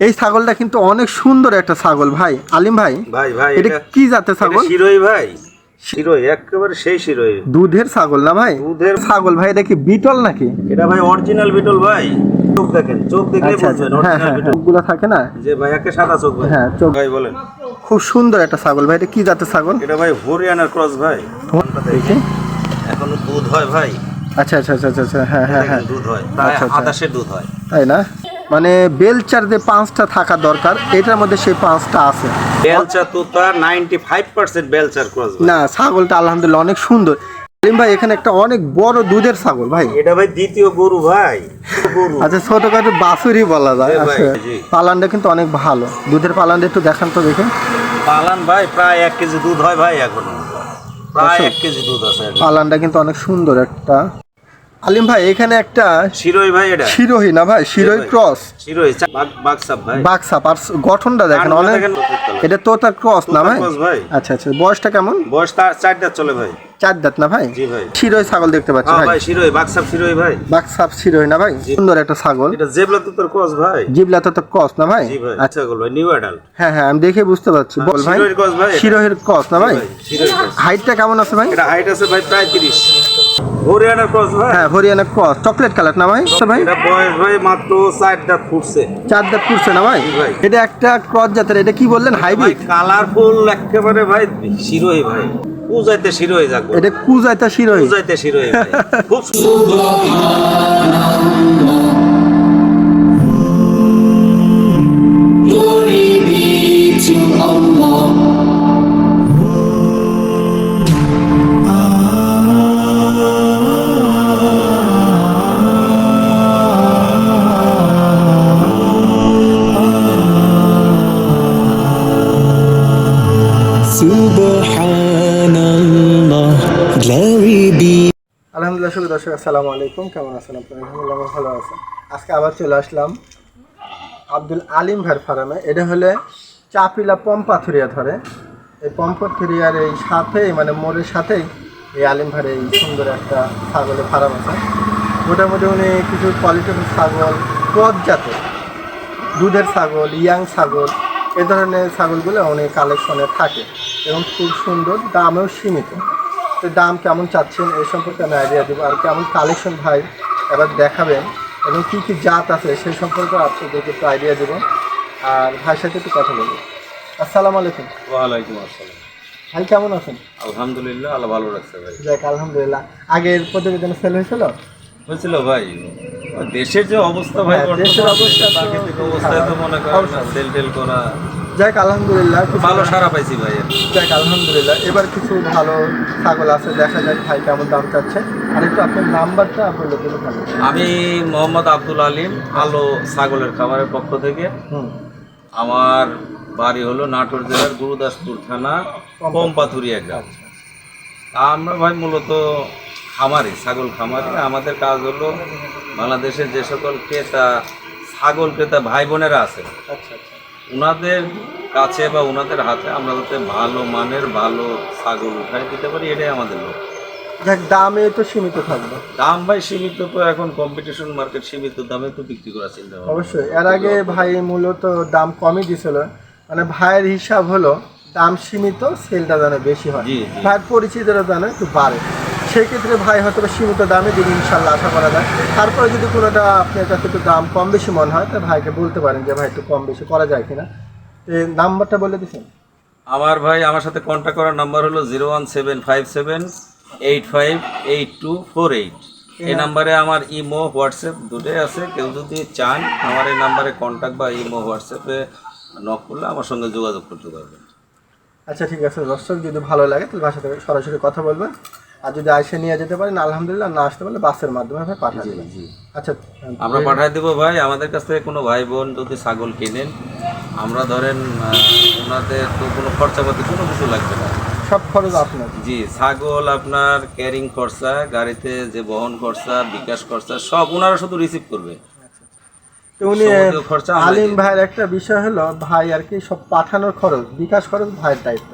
এই ছাগলটা কিন্তু অনেক সুন্দর একটা ছাগল ভাই। আলিম ভাই ভাই ভাই এটা কি জাতের ছাগল? শিরোই ভাই। শিরোই একেবারে সেই শিরোই। দুধের ছাগল না ভাই? দুধের ছাগল ভাই এটা কি বিটল নাকি? এটা ভাই অরিজিনাল বিটল ভাই। চোখ দেখেন চোখ দেখলে আচ্ছা আচ্ছা। বুঝবেন হ্যাঁ অরিজিনাল হ্যাঁ বিটল। চোখগুলো থাকে না? যে ভাই একে সাদা চোখ ভাই। হ্যাঁ, চোখ। ভাই বলেন। খুব সুন্দর একটা ছাগল ভাই এটা কি জাতের ছাগল? এটা ভাই হরিয়ানার ক্রস ভাই। দেখি এখনও দুধ হয় ভাই। আচ্ছা আচ্ছা আচ্ছা আচ্ছা, আচ্ছা হ্যাঁ হ্যাঁ হ্যাঁ। দুধ হয়। প্রায় আচ্ছা, আচ্ছা। আদাশের দুধ হয়। তাই না? মানে বেলচার যে পাঁচটা থাকা দরকার এটার মধ্যে সেই পাঁচটা আছে। বেলচা নাইনটি ফাইভ পার্সেন্ট বেলচার ক্রস না ছাগলটা আলহামদুলিল্লাহ অনেক সুন্দর। আলিম ভাই এখানে একটা অনেক বড় দুধের ছাগল ভাই। এটা ভাই দ্বিতীয় গরু ভাই। গরু। আচ্ছা ছোটখাটো বাছুরই বলা যায়। আচ্ছা পালানটা কিন্তু অনেক ভালো। দুধের পালানটা একটু দেখান তো দেখে। পালান ভাই প্রায় এক কেজি দুধ হয় ভাই এখনও। প্রায় আচ্ছা। এক কেজি দুধ আছে। পালানটা কিন্তু অনেক সুন্দর একটা। আলিম ভাই এখানে একটা শিরোই ভাই এটা। শিরোই না ভাই? শিরোই ক্রস শিরোই বাগসাপ ভাই। বাগসাপ আর গঠনটা দেখেন অনেক এটা তোতা ক্রস না ভাই? আচ্ছা আচ্ছা বয়সটা কেমন? বয়সটা চার দাঁত চলে ভাই। চার দাঁত না ভাই? জি ভাই। শিরোই ছাগল দেখতে পাচ্ছি হ্যাঁ ভাই। শিরোই শিরোই ভাই। শিরোই না ভাই? সুন্দর একটা ছাগল। এটা জেবলা তোর কস ভাই। জেবলা তোতর কস না ভাই? আচ্ছা নিউ অ্যাডাল্ট হ্যাঁ হ্যাঁ আমি দেখে বুঝতে পারছি। হ্যাঁ, বল ভাই। শিরোহির ভাই শিরোহির কস না ভাই? হাইটটা কেমন আছে ভাই? এটা হাইট আছে ভাই প্রায় 30 হরিয়ানা ক্রস ভাই। হ্যাঁ হরিয়ানা ক্রস চকলেট কালার না ভাই? ভাই? এটা বয়স মাত্র 4 দাঁত ফুটছে। 4 না ভাই? এটা একটা ক্রস জাতের এটা কি বললেন? হাইব্রিড কালারফুল একেবারে ভাই শিরোই ভাই। কুজাইতে শিরোই যাক এটা কুজাইতে শিরোই কুজাইতে শিরোই খুব সুন্দর। দর্শক, আসসালামু আলাইকুম। কেমন আছেন আপনারা? ভালো আছেন আজকে আবার চলে আসলাম আব্দুল আলিম ভাইয়ের ফার্মে। এটা হলে চাপিলা পম্পাথুরিয়া ধরে। এই পম্পাথুরিয়ার এই সাথেই মানে মোড়ের সাথেই এই আলিম ভাইয়ের এই সুন্দর একটা ছাগলের ফার্ম আছে। মধ্যে উনি কিছু কোয়ালিটির ছাগল ক্রস জাতের। দুধের ছাগল, ইয়াং ছাগল, এ ধরনের ছাগলগুলো অনেক কালেকশনে থাকে এবং খুব সুন্দর দামেও সীমিত। তো দাম কেমন চাচ্ছেন এই সম্পর্কে আমি আইডিয়া দেবো। আর কেমন কালেকশন ভাই এবার দেখাবেন এবং কী কী জাত আছে সেই সম্পর্কে আপনাদেরকে একটু আইডিয়া দেবো। আর ভাইয়ের সাথে একটু কথা বলব। আসসালামু আলাইকুম। ওয়ালাইকুম আসসালাম। ভাই কেমন আছেন? আলহামদুলিল্লাহ আল্লাহ ভালো রাখছে ভাই। যাক আলহামদুলিল্লাহ। আগের প্রতিবেদনে সেল হয়েছিল? হয়েছিল ভাই। দেশের যে অবস্থা ভাই হ্যাঁ, দেশের অবস্থা অবস্থায় তো মনে করেন সেল টেল করা যাক আলহামদুলিল্লাহ ভালো সারা পাইছি ভাই যাক আলহামদুলিল্লাহ এবার কিছু ভালো ছাগল আছে দেখা যাক ভাই কেমন দাম চাচ্ছে। আর একটু আপনার নাম্বারটা বলে দিলে ভালো আমি মোহাম্মদ আব্দুল আলিম আলো ছাগলের খামারের পক্ষ থেকে। আমার বাড়ি হলো নাটোর জেলার গুরুদাসপুর থানা পম্পাথুরিয়া গ্রাম। আমরা ভাই মূলত খামারি ছাগল খামারি। আমাদের কাজ হলো বাংলাদেশের যে সকল ক্রেতা ছাগল ক্রেতা ভাই বোনেরা আছে। আচ্ছা আচ্ছা। ওনাদের কাছে বা ওনাদের হাতে আমরা যাতে ভালো মানের ভালো ছাগল উঠাই দিতে পারি এটাই আমাদের লক্ষ্য। যাক দামে তো সীমিত থাকবে। দাম ভাই সীমিত তো এখন কম্পিটিশন মার্কেট সীমিত দামে তো বিক্রি করা চিন্তা। অবশ্যই এর আগে ভাই মূলত দাম কমই দিছিল। মানে ভাইয়ের হিসাব হলো দাম সীমিত সেলটা যেন বেশি হয়। ভাইয়ের পরিচিতরা যেন একটু বাড়ে। সেক্ষেত্রে ভাই হয়তো বা সীমিত দামে দিন ইনশাল্লাহ আশা করা যায়। তারপরে যদি কোনোটা আপনার কাছে একটু দাম কম বেশি মনে হয় তা ভাইকে বলতে পারেন যে ভাই একটু কম বেশি করা যায় কিনা? এই নাম্বারটা বলে দিচ্ছেন আমার ভাই আমার সাথে কন্ট্যাক্ট করার নাম্বার হলো zero one seven five seven eight five eight two four eight এই নাম্বারে আমার ইমো হোয়াটসঅ্যাপ দুটোই আছে। কেউ যদি চান আমার এই নাম্বারে কন্ট্যাক্ট বা ইমো হোয়াটসঅ্যাপে নক করলে আমার সঙ্গে যোগাযোগ করতে পারবেন। আচ্ছা ঠিক আছে। দর্শক যদি ভালো লাগে তাহলে ভাষা থেকে সরাসরি কথা বলবেন। আর যদি আইসে নিয়ে যেতে পারেন আলহামদুলিল্লাহ না আসতে পারলে বাসের মাধ্যমে ভাই পাঠিয়ে দেবেন। জি। আচ্ছা আমরা পাঠাই দেবো ভাই। আমাদের কাছ থেকে কোনো ভাই বোন যদি ছাগল কেনেন আমরা ধরেন ওনাদের তো কোনো খরচাপাতি কোনো কিছু লাগবে না। সব খরচ আপনার। জি ছাগল আপনার ক্যারিং খরচা গাড়িতে যে বহন খরচা বিকাশ খরচা সব ওনারা শুধু রিসিভ করবে। উনি আলিম ভাইয়ের একটা বিষয় হলো ভাই আর কি সব পাঠানোর খরচ বিকাশ খরচ ভাইয়ের দায়িত্ব।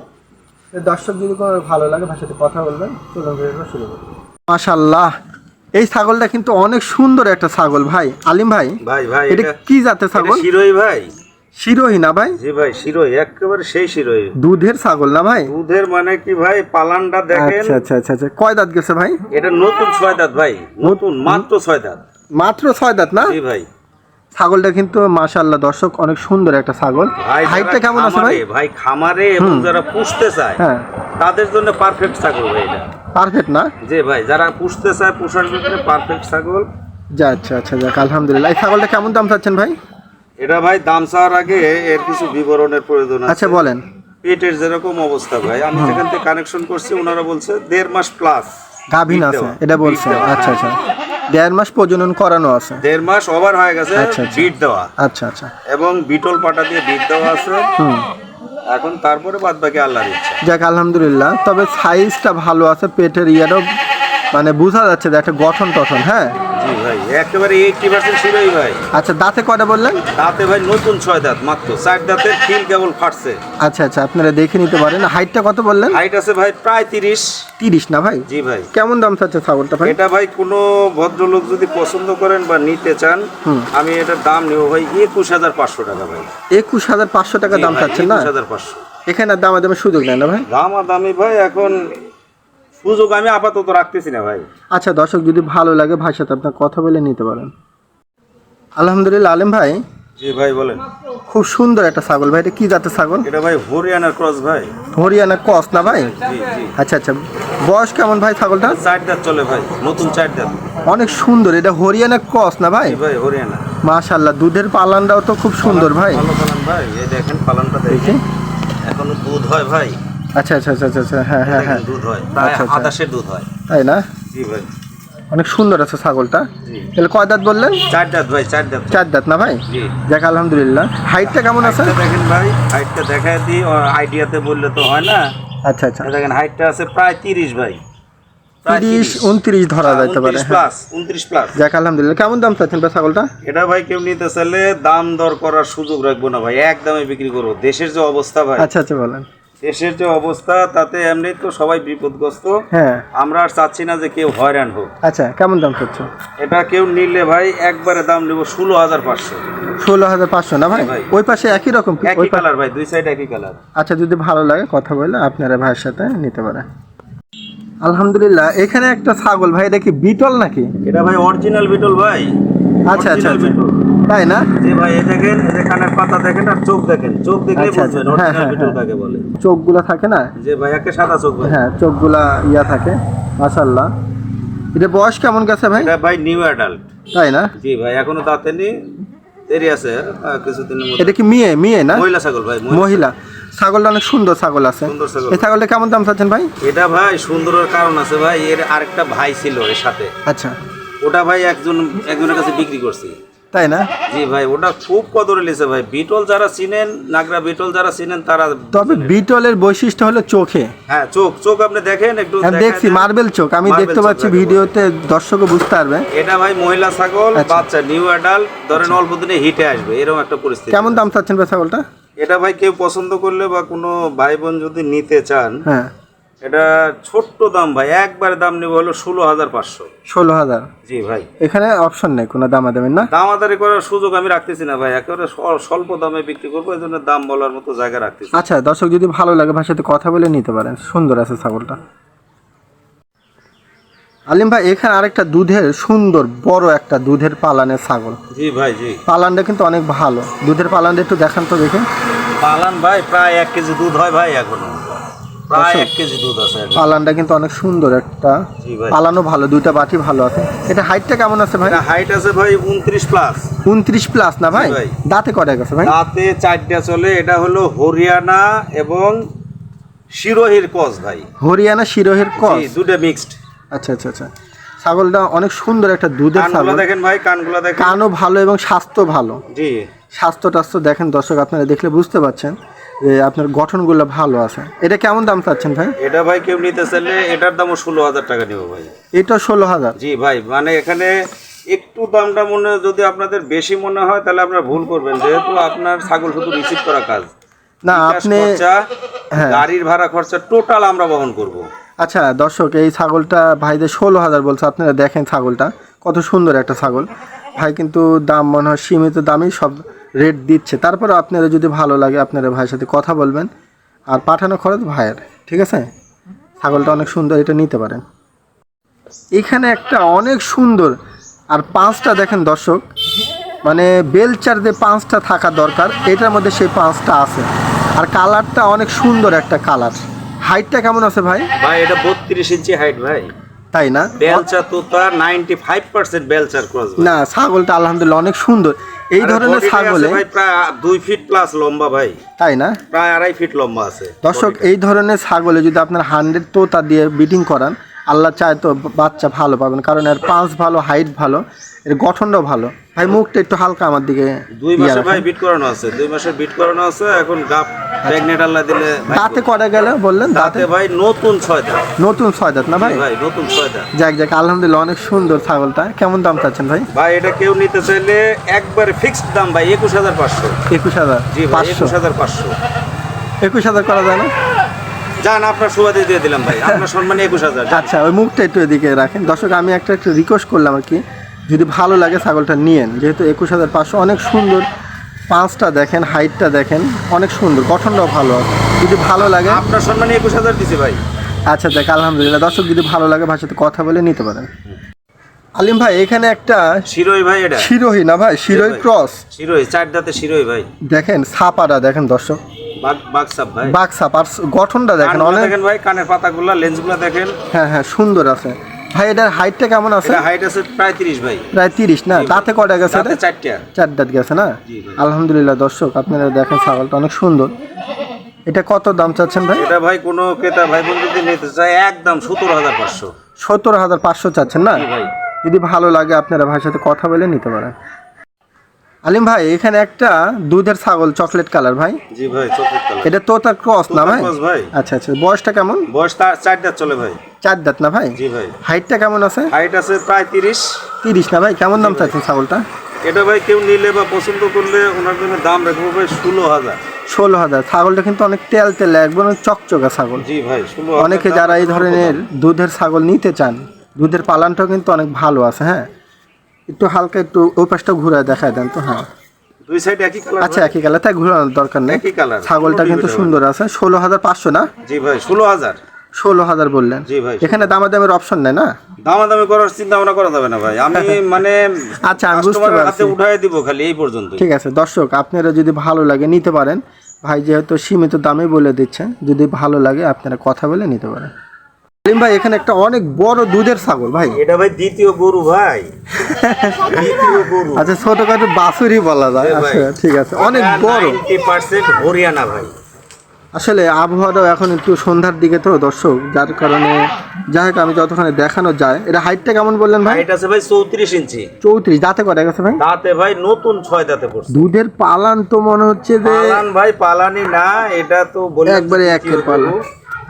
দর্শক যদি কোনো ভালো লাগে সাথে কথা বলবেন চলুন ভিডিওটা শুরু করুন মাশাল্লাহ এই ছাগলটা কিন্তু অনেক সুন্দর একটা ছাগল ভাই। আলিম ভাই ভাই ভাই এটা কি জাতের ছাগল? শিরোই ভাই। শিরোহী না ভাই? জি ভাই শিরোই একেবারে সেই শিরোই দুধের ছাগল না ভাই? দুধের মানে কি ভাই পালানটা দেখেন। আচ্ছা আচ্ছা আচ্ছা আচ্ছা কয় দাঁত গেছে ভাই? এটা নতুন ছয় দাঁত ভাই নতুন মাত্র ছয় দাঁত। মাত্র ছয় দাঁত না? জি ভাই। ছাগলটা কিন্তু মাশাল্লাহ দর্শক অনেক সুন্দর একটা ছাগল। হাইটটা কেমন আছে ভাই? ভাই খামারে এবং যারা পুষতে চায় হ্যাঁ। তাদের জন্য পারফেক্ট ছাগল ভাই এটা। পারফেক্ট না? যে ভাই যারা পুষতে চায় পুষার জন্য পারফেক্ট ছাগল। যা আচ্ছা আচ্ছা যাক আলহামদুলিল্লাহ। এই ছাগলটা কেমন দাম চাচ্ছেন ভাই? এটা ভাই দাম চাওয়ার আগে এর কিছু বিবরণের প্রয়োজন আছে। আচ্ছা বলেন। পেটের যেরকম অবস্থা ভাই আমি সেখান থেকে কানেকশন করছি ওনারা বলছে দেড় মাস প্লাস গাভিন আছে এটা বলছে। আচ্ছা আচ্ছা। দেড় মাস প্রজনন করানো আছে। দেড় মাস ওভার হয়ে গেছে আচ্ছা, আচ্ছা। বিট দেওয়া। আচ্ছা আচ্ছা। এবং বিটল পাটা দিয়ে বিট দেওয়া আছে। হুম। এখন তারপরে বাদ বাকি আল্লাহর ইচ্ছা যাক আলহামদুলিল্লাহ। তবে সাইজটা ভালো আছে পেটের ইয়ারও মানে বোঝা যাচ্ছে যে একটা গঠন টঠন হ্যাঁ? জি ভাই একেবারে এইটটি পার্সেন্ট ছিলই ভাই। আচ্ছা দাঁতে কয়টা বললেন? দাঁতে ভাই নতুন ছয় দাঁত মাত্র চার দাঁতের খিল কেবল ফাটছে। আচ্ছা আচ্ছা আপনারা দেখে নিতে পারেন। হাইটটা কত বললেন? হাইট আছে ভাই প্রায় তিরিশ। তিরিশ না ভাই? জি ভাই। কেমন দাম চাচ্ছে ছাগলটা ভাই? এটা ভাই কোনো ভদ্রলোক যদি পছন্দ করেন বা নিতে চান আমি এটার দাম নেব ভাই একুশ হাজার পাঁচশো টাকা ভাই। একুশ হাজার পাঁচশো টাকা দাম চাচ্ছেন না? একুশ হাজার পাঁচশো। এখানে দামা দামের সুযোগ নেই না ভাই? দাম দামি ভাই এখন সুযোগ আমি আপাতত রাখতেছি না ভাই। আচ্ছা দর্শক যদি ভালো লাগে ভাইয়ের সাথে আপনার কথা বলে নিতে পারেন। আলহামদুলিল্লাহ আলেম ভাই। জি ভাই বলেন। খুব সুন্দর একটা ছাগল ভাই এটা কি জাতের ছাগল? এটা ভাই হরিয়ানার ক্রস ভাই। হরিয়ানা কস না ভাই? জি জি। আচ্ছা আচ্ছা। বয়স কেমন ভাই ছাগলটা চার দাঁত চলে ভাই নতুন চার দাঁত। অনেক সুন্দর এটা হরিয়ানা ক্রস না ভাই? ভাই হরিয়ানা। মাশাল্লাহ দুধের পালানটাও তো খুব সুন্দর ভাই। ভালো পালান ভাই এই দেখেন পালানটা দেখি দেখেন এখনও দুধ হয় ভাই। আচ্ছা আচ্ছা আচ্ছা আচ্ছা, আচ্ছা হ্যাঁ হ্যাঁ হ্যাঁ। দুধ হয় প্রায় আচ্ছা, আচ্ছা। আদাশের দুধ হয়। তাই না? জি ভাই। অনেক সুন্দর আছে ছাগলটা। তাহলে কয় দাঁত বললেন? চার দাঁত ভাই চার দাঁত। চার দাঁত না ভাই? যাক আলহামদুলিল্লাহ। হাইটটা কেমন আছে? দেখেন ভাই হাইটটা দেখায় দিই আইডিয়াতে বললে তো হয় না। আচ্ছা আচ্ছা। দেখেন হাইটটা আছে প্রায় তিরিশ ভাই। তিরিশ উনত্রিশ ধরা যাইতে পারে হ্যাঁ। প্লাস উনত্রিশ প্লাস যাক আলহামদুলিল্লাহ। কেমন দাম চাচ্ছেন ভাই ছাগলটা? এটা ভাই কেউ নিতে চাইলে দাম দর করার সুযোগ রাখব না ভাই এক দামে বিক্রি করব। দেশের যে অবস্থা ভাই। আচ্ছা আচ্ছা বলেন। দেশের যে অবস্থা তাতে এমনি তো সবাই বিপদগ্রস্ত। হ্যাঁ। আমরা আর চাচ্ছি না যে কেউ হয়রান হোক। আচ্ছা কেমন দাম চাচ্ছ এটা কেউ নিলে ভাই একবারে দাম নেব ষোলো হাজার পাঁচশো। ষোলো হাজার পাঁচশো না ভাই? ভাই। ওই পাশে একই রকম একই কালার ভাই দুই সাইড একই কালার আচ্ছা যদি ভালো লাগে কথা বলে আপনারা ভাইয়ের সাথে নিতে পারেন। আলহামদুলিল্লাহ এখানে একটা ছাগল ভাই এটা কি বিটল নাকি? এটা ভাই অরিজিনাল বিটল ভাই। আচ্ছা আচ্ছা আচ্ছা। বিটল। তাই না? যে ভাই এই দেখেন এই যে কানের পাতা দেখেন আর চোখ দেখেন। চোখ দেখলে আচ্ছা, বুঝবেন অরিজিনাল বিটল। কাকে বলে। চোখগুলা থাকে না? যে ভাই একে সাদা চোখ ভাই হ্যাঁ চোখগুলা ইয়া থাকে মাশাল্লাহ এটা বয়স কেমন গেছে ভাই? এটা ভাই নিউ অ্যাডাল্ট তাই না? জি ভাই এখনও দাঁতে নি দেরি আছে আহ, কিছুদিনের মধ্যে। এটা কি মেয়ে? মেয়ে না? মহিলা ছাগল ভাই মহিলা। ছাগলটা অনেক সুন্দর ছাগল আছে। সুন্দর ছাগল। এই ছাগলটা কেমন দাম চাচ্ছেন ভাই? এটা ভাই সুন্দরের কারণ আছে ভাই এর আরেকটা ভাই ছিল এর সাথে। আচ্ছা। ওটা ভাই একজন একজনের কাছে বিক্রি করছি। তাই না? জি ভাই ওটা খুব কদরে লিছে ভাই। বিটল যারা চিনেন নাগরা বিটল যারা চিনেন তারা তবে বিটলের বৈশিষ্ট্য হলো চোখে। হ্যাঁ চোখ চোখ আপনি দেখেন একটু আমি দেখছি মার্বেল চোখ। আমি দেখতে পাচ্ছি। ভিডিওতে দর্শকও বুঝতে পারবে। এটা ভাই মহিলা ছাগল আচ্ছা। বাচ্চা নিউ অ্যাডাল্ট ধরেন অল্প দিনে হিটে আসবে এরকম একটা পরিস্থিতি। কেমন দাম চাচ্ছেন ভাই ছাগলটা? এটা ভাই কেউ পছন্দ করলে বা কোনো ভাই বোন যদি নিতে চান হ্যাঁ। এটা ছোট্ট দাম ভাই একবারে দাম নেব হলো ষোলো হাজার পাঁচশো। ষোলো হাজার? জি ভাই। এখানে অপশন নেই কোনো দামাদামি না? দামাদারি করার সুযোগ আমি রাখতেছি না ভাই একেবারে স্বল- স্বল্প দামে বিক্রি করব এই জন্য দাম বলার মতো জায়গা রাখতেছি। আচ্ছা দর্শক যদি ভালো লাগে ভাই সাথে কথা বলে নিতে পারেন সুন্দর আছে ছাগলটা। আলিম ভাই এখানে আরেকটা দুধের সুন্দর বড় একটা দুধের পালানের ছাগল। জি ভাই জি। পালানটা কিন্তু অনেক ভালো। দুধের পালানটা একটু দেখান তো দেখে। পালান ভাই প্রায় এক কেজি দুধ হয় ভাই এখনও। প্রায়। এক কেজি দুধ আছে পালানটা কিন্তু অনেক সুন্দর একটা। পালানো ভালো দুইটা বাটি ভালো আছে। এটা হাইটটা কেমন আছে ভাই? হাইট আছে ভাই উনত্রিশ প্লাস উনত্রিশ প্লাস না ভাই? ভাই। দাঁতে কটা গেছে ভাই? তাতে চারটা চলে। এটা হলো হরিয়ানা এবং শিরোহির কস ভাই। হরিয়ানা শিরোহের কস? দুটো মিক্সড আচ্ছা আচ্ছা আচ্ছা। ছাগলটা অনেক সুন্দর একটা দুধের ছাগল। দেখেন ভাই কানগুলো দেখেন। কানও ভালো এবং স্বাস্থ্য ভালো। জি। স্বাস্থ্য টাস্থ্য দেখেন দর্শক আপনারা দেখলে বুঝতে পারছেন। আপনার গঠনগুলো ভালো আছে। এটা কেমন দাম চাচ্ছেন ভাই? এটা ভাই কেউ নিতে চাইলে এটার দামও ষোলো হাজার টাকা নেব ভাই। এটা ষোলো হাজার? জি ভাই মানে এখানে একটু দামটা মনে যদি আপনাদের বেশি মনে হয় তাহলে আপনারা ভুল করবেন। যেহেতু আপনার ছাগল শুধু রিসিভ করা কাজ। না আপনি হ্যাঁ। গাড়ির ভাড়া খরচা টোটাল আমরা বহন করব। আচ্ছা দর্শক এই ছাগলটা ভাইদের ষোলো হাজার বলছে। আপনারা দেখেন ছাগলটা কত সুন্দর একটা ছাগল। ভাই কিন্তু দাম মনে হয় সীমিত দামই সব রেট দিচ্ছে। তারপরে আপনারা যদি ভালো লাগে আপনারা ভাইয়ের সাথে কথা বলবেন। আর পাঠানো খরচ ভাইয়ের ঠিক আছে? ছাগলটা অনেক সুন্দর এটা নিতে পারেন। এখানে একটা অনেক সুন্দর আর পাঁচটা দেখেন দর্শক মানে বেলচার যে পাঁচটা থাকা দরকার। এটার মধ্যে সেই পাঁচটা আছে। আর কালারটা অনেক সুন্দর একটা কালার। হাইটটা কেমন আছে ভাই? ভাই এটা বত্রিশ ইঞ্চি হাইট ভাই। তাই না? বেলচা তোতা নাইনটি ফাইভ পার্সেন্ট বেলচার ক্রস না ছাগলটা আলহামদুলিল্লাহ অনেক সুন্দর। এই ধরনের ছাগলে ভাই প্রায় দুই ফিট প্লাস লম্বা ভাই। তাই না? প্রায় আড়াই ফিট লম্বা আছে দর্শক এই ধরনের ছাগলে যদি আপনার হান্ড্রেড তোতা দিয়ে বিটিং করান আল্লাহ চায় তো বাচ্চা ভালো পাবেন কারণ এর পাঁচ ভালো হাইট ভালো এর গঠনটাও ভালো। ভাই মুখটা একটু হালকা আমার দিকে দুই মাসে ভাই বিট করানো আছে দুই মাসের বিট করানো আছে এখন গাপ প্রেগনেট আল্লাহ দিলে দাঁতে করে গেলে বললেন? দাঁতে ভাই নতুন ছয় দাঁত। নতুন ছয় দাঁত না ভাই? ভাই নতুন ছয় দাঁত। যাক যাক আলহামদুলিল্লাহ অনেক সুন্দর ছাগলটা। কেমন দাম চাচ্ছেন ভাই? ভাই এটা কেউ নিতে চাইলে একবারে ফিক্সড দাম ভাই একুশ হাজার পাঁচশো। একুশ হাজার জি একুশ হাজার পাঁচশো। একুশ হাজার করা যায় না? যান আপনার সুবাদে দিয়ে দিলাম ভাই। আপনার সম্মানে একুশ হাজার আচ্ছা ওই মুখটা একটু এদিকে রাখেন। দর্শক আমি একটা একটু রিকোয়েস্ট করলাম আর কি। যদি ভালো লাগে ছাগলটা নিয়েন। যেহেতু একুশ হাজার পাঁচশো অনেক সুন্দর পাঁচটা দেখেন হাইটটা দেখেন অনেক সুন্দর গঠনটাও ভালো যদি ভালো লাগে আপনার সম্মানে একুশ হাজার দিছি ভাই। আচ্ছা দেখ আলহামদুলিল্লাহ। দর্শক যদি ভালো লাগে ভাই সাথে কথা বলে নিতে পারেন। আলিম ভাই এখানে একটা শিরোই ভাই এটা। শিরোহি না ভাই? শিরোই ক্রস শিরোই চার দাঁতে শিরোই ভাই। দেখেন ছাপাটা দেখেন দর্শক। ভাই। আর গঠনটা দেখেন অনেক দেখেন ভাই কানের পাতাগুলো লেন্সগুলো দেখেন। হ্যাঁ হ্যাঁ সুন্দর আছে। ভাই এটার হাইটটা কেমন আছে? হাইট আছে প্রায় তিরিশ ভাই। প্রায় তিরিশ না? দাঁতে কটা গেছে দাঁতে চারটা। চার দাঁত গেছে না? আলহামদুলিল্লাহ দর্শক আপনারা দেখেন ছাগলটা অনেক সুন্দর। এটা কত দাম চাচ্ছেন ভাই? এটা ভাই কোনো ক্রেতা ভাই বন্ধু যদি নিতে চায় একদম সতেরো হাজার পাঁচশো। সত্তর হাজার পাঁচশো চাচ্ছেন না? ভাই। যদি ভালো লাগে আপনারা ভাইয়ের সাথে কথা বলে নিতে পারেন। আলিম ভাই এখানে একটা দুধের ছাগল চকলেট কালার ভাই। জি ভাই চোখের কালার এটা তোতার ক্রস না ভাই? ভাই। আচ্ছা আচ্ছা বয়সটা কেমন? বয়স চার দাঁত চলে ভাই। চার দাঁত না ভাই? জি ভাই। হাইটটা কেমন আছে? হাইট আছে প্রায় তিরিশ। তিরিশ না ভাই? কেমন দাম চাচ্ছেন ছাগলটা? এটা ভাই কেউ নিলে বা পছন্দ করলে ওনার জন্য দাম রাখব ভাই ষোলো হাজার। ষোলো হাজার। ছাগলটা কিন্তু অনেক তেল তেলে একবার চকচকা ছাগল। জি ভাই অনেকে যারা এই ধরনের দুধের ছাগল নিতে চান দুধের পালানটাও কিন্তু অনেক ভালো আছে হ্যাঁ? একটু হালকা একটু ওই পাশটা ঘুরে দেখায় দেন তো হ্যাঁ। দুই সাইড একই কালার আচ্ছা একই কালার তাই ঘুরানোর দরকার নেই। একই কালার ছাগলটা কিন্তু সুন্দর আছে ষোলো হাজার পাঁচশো না? জি ভাই ষোলো হাজার। ষোলো হাজার বললেন। জি ভাই। এখানে দামাদামের অপশন নেই না? দামাদামি করার চিন্তা ভাবনা করা যাবে না ভাই। আমি মানে আচ্ছা, আমি বুঝতে পারছি। উঠাই দিব খালি এই পর্যন্ত ঠিক আছে দর্শক আপনারা যদি ভালো লাগে নিতে পারেন। ভাই যেহেতু সীমিত দামে বলে দিচ্ছেন যদি ভালো লাগে আপনারা কথা বলে নিতে পারেন। আলিম ভাই এখানে একটা অনেক বড় দুধের ছাগল ভাই। এটা ভাই দ্বিতীয় গরু ভাই। দ্বিতীয় গরু। আচ্ছা ছোটখাটো বাছুরি বলা যায়। আচ্ছা ঠিক আছে অনেক বড়। হরিয়ানা ভাই। আসলে আবহাওয়াটাও এখন একটু সন্ধ্যার দিকে তো দর্শক যার কারণে যাই হোক আমি যতক্ষণে দেখানো যায়। এটা হাইটটা কেমন বললেন ভাই? হাইট আছে ভাই চৌত্রিশ ইঞ্চি। চৌত্রিশ দাঁতে করে গেছে ভাই? দাঁতে ভাই নতুন ছয় দাঁতে পড়ছে। দুধের পালান তো মনে হচ্ছে যে পালান ভাই পালানি না এটা তো বলে একবারে একের পালান।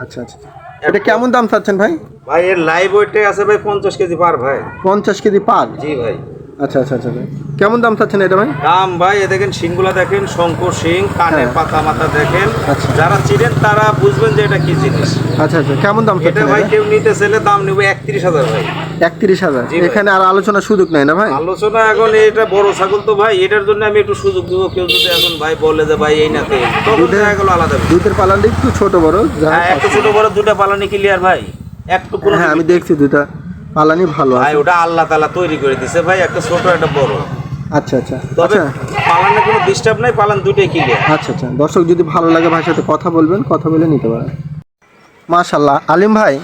আচ্ছা আচ্ছা। এটা কেমন দাম চাচ্ছেন ভাই? ভাই এর লাইভ ওয়েটে আছে ভাই পঞ্চাশ কেজি পার ভাই। পঞ্চাশ কেজি পার? জি ভাই। আচ্ছা আচ্ছা আচ্ছা ভাই। কেমন দাম চাচ্ছেন এটা ভাই? দাম ভাই এ দেখেন শিংগুলা দেখেন শঙ্কর শিং কানের হ্যাঁ। পাতা মাথা দেখেন। আচ্ছা। যারা চিনেন তারা বুঝবেন যে এটা কি জিনিস। আচ্ছা আচ্ছা কেমন দাম এটা ভাই কেউ নিতে চাইলে দাম নেবে একত্রিশ হাজার ভাই। একত্রিশ হাজার। এখানে আর আলোচনার সুযোগ নেই না ভাই? আলোচনা এখন এটা বড় ছাগল তো ভাই এটার জন্য আমি একটু সুযোগ দেবো। কেউ যদি এখন ভাই বলে যে ভাই এই নাতে দুধের- আলাদা। দুধের পালানটা একটু ছোট বড় যা হ্যাঁ একটু ছোট বড় দুটা পালানি ক্লিয়ার ভাই। একটু হ্যাঁ আমি দেখছি দুটা। পালানি ভালো ভাই আছে। ওটা আল্লাহ তালা তৈরি করে দিয়েছে ভাই একটা ছোট একটা বড়। আচ্ছা আচ্ছা। তবে আচ্ছা। পালানে কোনো ডিস্টার্ব নাই পালান দুটোই ক্লিয়ার আচ্ছা আচ্ছা। দর্শক যদি ভালো লাগে ভাইয়ের সাথে কথা বলবেন কথা বলে নিতে পারেন। মাশাল্লাহ আলিম ভাই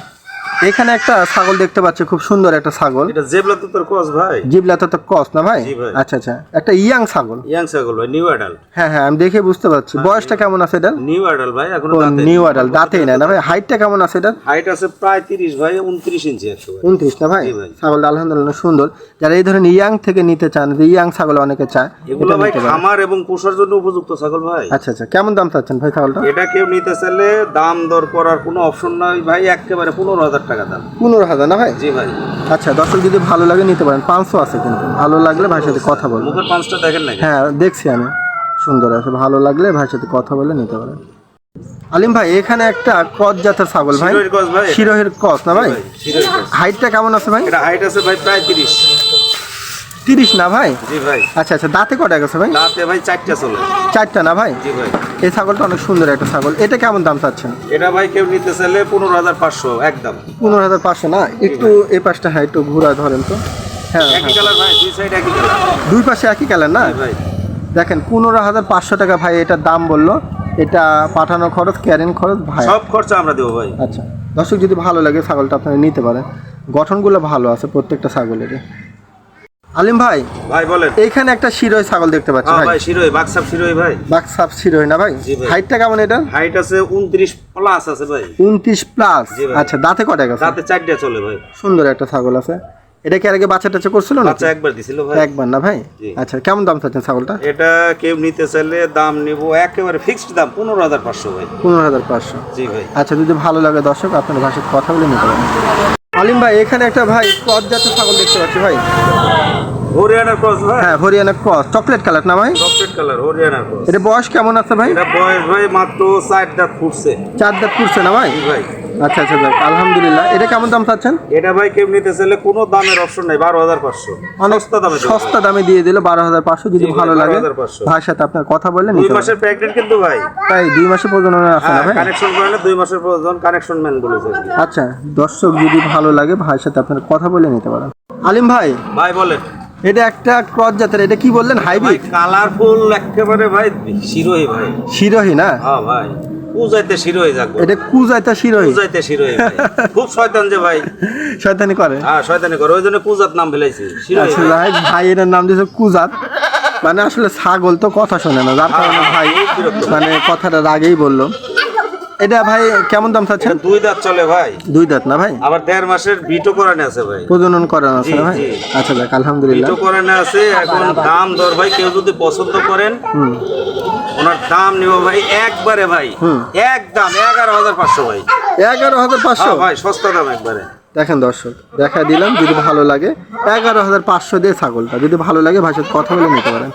এখানে একটা ছাগল দেখতে পাচ্ছি খুব সুন্দর একটা ছাগল। এটা জেবলা তো তোর ক্রস ভাই। জিবলাতে তো কস না ভাই? জি ভাই। আচ্ছা আচ্ছা। একটা ইয়াং ছাগল। ইয়াং ছাগল ভাই নিউ অ্যাডাল্ট। হ্যাঁ হ্যাঁ আমি দেখে বুঝতে পারছি। বয়সটা কেমন আছে এটা নিউ অ্যাডাল্ট ভাই এখন নিউ আডাল দাঁতেই নাই না ভাই? হাইটটা কেমন আছে এটা হাইট আছে প্রায় তিরিশ ভাই উনত্রিশ ইঞ্চি একশো ভাই উনত্রিশ না ভাই? জি ভাই। ছাগলটা আলহামদুলিল্লাহ সুন্দর। যারা এই ধরনের ইয়াং থেকে নিতে চান যে ইয়াং ছাগল অনেকে চায় এগুলো এটা ভাই নিতে পারেন। খামার এবং পোষার জন্য উপযুক্ত ছাগল ভাই। আচ্ছা আচ্ছা। কেমন দাম চাচ্ছেন ভাই ছাগলটা? এটা কেউ নিতে চাইলে দাম দর করার কোনো অপশন নাই ভাই একেবারে পনেরো হাজার টাকা দাম। পনেরো হাজার না ভাই? জি ভাই। আচ্ছা দর্শক যদি ভালো লাগে নিতে পারেন পাঁচশো আছে কিন্তু। ভালো লাগলে ভাইয়ের সাথে কথা বলব মুখের পাঁচটা দেখেন না হ্যাঁ দেখছি আমি। সুন্দর আছে ভালো লাগলে ভাইয়ের সাথে কথা বলে নিতে পারেন। আলিম ভাই এখানে একটা ক্রস জাতের ছাগল ভাই। শিরোহির ক্রস না ভাই। হাইটটা কেমন আছে ভাই? এটা হাইট আছে ভাই প্রায় তিরিশ। তিরিশ না ভাই? জি ভাই। আচ্ছা আচ্ছা দাঁতে কটা গেছে ভাই? দাঁতে ভাই চারটা চলে। চারটা না ভাই? জি ভাই। এই ছাগলটা অনেক সুন্দর একটা ছাগল। এটা কেমন দাম চাচ্ছেন? এটা ভাই কেউ নিতে চাইলে পনেরো হাজার পাঁচশো একদম। পনেরো হাজার পাঁচশো না? একটু এই পাশটা হ্যাঁ একটু ঘুরা ধরেন তো। হ্যাঁ একই হ্যাঁ। কালার ভাই দুই সাইড একই কালার দুই পাশে একই কালার না? ভাই। দেখেন পনেরো হাজার পাঁচশো টাকা ভাই এটার দাম বলল। এটা পাঠানো খরচ ক্যারেন খরচ ভাই। সব খরচা আমরা দেবো ভাই। আচ্ছা দর্শক যদি ভালো লাগে ছাগলটা আপনারা নিতে পারেন। গঠনগুলো ভালো আছে প্রত্যেকটা ছাগলেরই। আলিম ভাই ভাই বলেন। এইখানে একটা শিরোই ছাগল দেখতে পাচ্ছি ভাই। ভাই শিরোই বাক্সাপ শিরোই ভাই। বাক সাপ শিরোই না ভাই? হাইটটা কেমন এটা? হাইট আছে উনত্রিশ প্লাস আছে ভাই। উনত্রিশ প্লাস আচ্ছা দাঁতে কটা গেছে? দাঁতে চারটা চলে ভাই। সুন্দর একটা ছাগল আছে। এটা কি আগে বাচ্চা টাচ্চা করছিল না বাচ্চা একবার দিছিল ভাই। একবার না ভাই? আচ্ছা কেমন দাম চাচ্ছেন ছাগলটা? এটা কেউ নিতে চাইলে দাম নিব একেবারে ফিক্সড দাম পনেরো হাজার পাঁচশো ভাই। পনেরো হাজার পাঁচশো। জি ভাই। আচ্ছা যদি ভালো লাগে দর্শক আপনার ভাষায় কথা বলে নিতে পারেন। আলিম ভাই এখানে একটা ভাই জাতের ছাগল দেখতে পাচ্ছি ভাই। হরিয়ানার ক্রস ভাই। হ্যাঁ হরিয়ানা ক্রস চকলেট কালার না ভাই? চকলেট কালার হরিয়ানার ক্রস এটা বয়স কেমন আছে ভাই? এটা বয়স ভাই মাত্র চার দাঁত ফুটছে। চার দাঁত করছে না ভাই? ভাই। আচ্ছা আচ্ছা যাক আলহামদুলিল্লাহ। এটা কেমন দাম চাচ্ছেন? এটা ভাই কেউ নিতে চাইলে কোনো দামের অপশন নাই বারো হাজার পাঁচশো। অনেক সস্তা দামে সস্তা দামে দিয়ে দিল বারো হাজার পাঁচশো যদি ভালো লাগে। 12,500 ভাইয়ের সাথে আপনার কথা বললে দুই মাসের প্রেগনেন্ট কিন্তু ভাই। তাই দুই মাসে প্রজনন আছে না হ্যাঁ ভাই? কানেকশন করে না দুই মাসের প্রয়োজন কানেকশন ম্যান বলেছে আচ্ছা দর্শক যদি ভালো লাগে ভাইয়ের সাথে আপনার কথা বলে নিতে পারেন। আলিম ভাই ভাই বলেন। এটা একটা ক্রস জাতের এটা কি বললেন? হাইব্রিড? কালারফুল একেবারে ভাই শিরোই ভাই। শিরোহী না? হ্যাঁ ভাই কুজাইতে শিরোই যাকবো এটা কুজাইতা শিরোহী? পূজাইতে শিরোই ভাই। খুব শয়তান যে ভাই। শয়তানি করে? হ্যাঁ শয়তানি করে। ওই জন্য কুজাত নাম ফেলাইছি শিরোই আচ্ছা ভাই। ভাই এটার নাম দিয়েছে কুজাত। মানে আসলে ছাগল তো কথা শোনে না যার কারণে ভাই মানে কথাটা আগেই বলল। এটা ভাই কেমন দাম চাচ্ছেন? দুই দাঁত চলে ভাই। দুই দাঁত না ভাই? আবার দেড় মাসের ভিটো করানো আছে ভাই। প্রজনন করানো আছে ভাই? আচ্ছা দেখ আলহামদুলিল্লাহ। ভিটো করানো আছে এখন দাম দর ভাই কেউ যদি পছন্দ করেন হুম। ওনার দাম নিব ভাই একবারে ভাই। হুম। একদম এগারো হাজার পাঁচশো ভাই। এগারো হাজার পাঁচশো? হ্যাঁ ভাই সস্তা দাম একবারে। দেখেন দর্শক দেখা দিলাম যদি ভালো লাগে এগারো হাজার পাঁচশো দিয়ে ছাগলটা যদি ভালো লাগে ভাষার কথা বলে নিতে পারেন।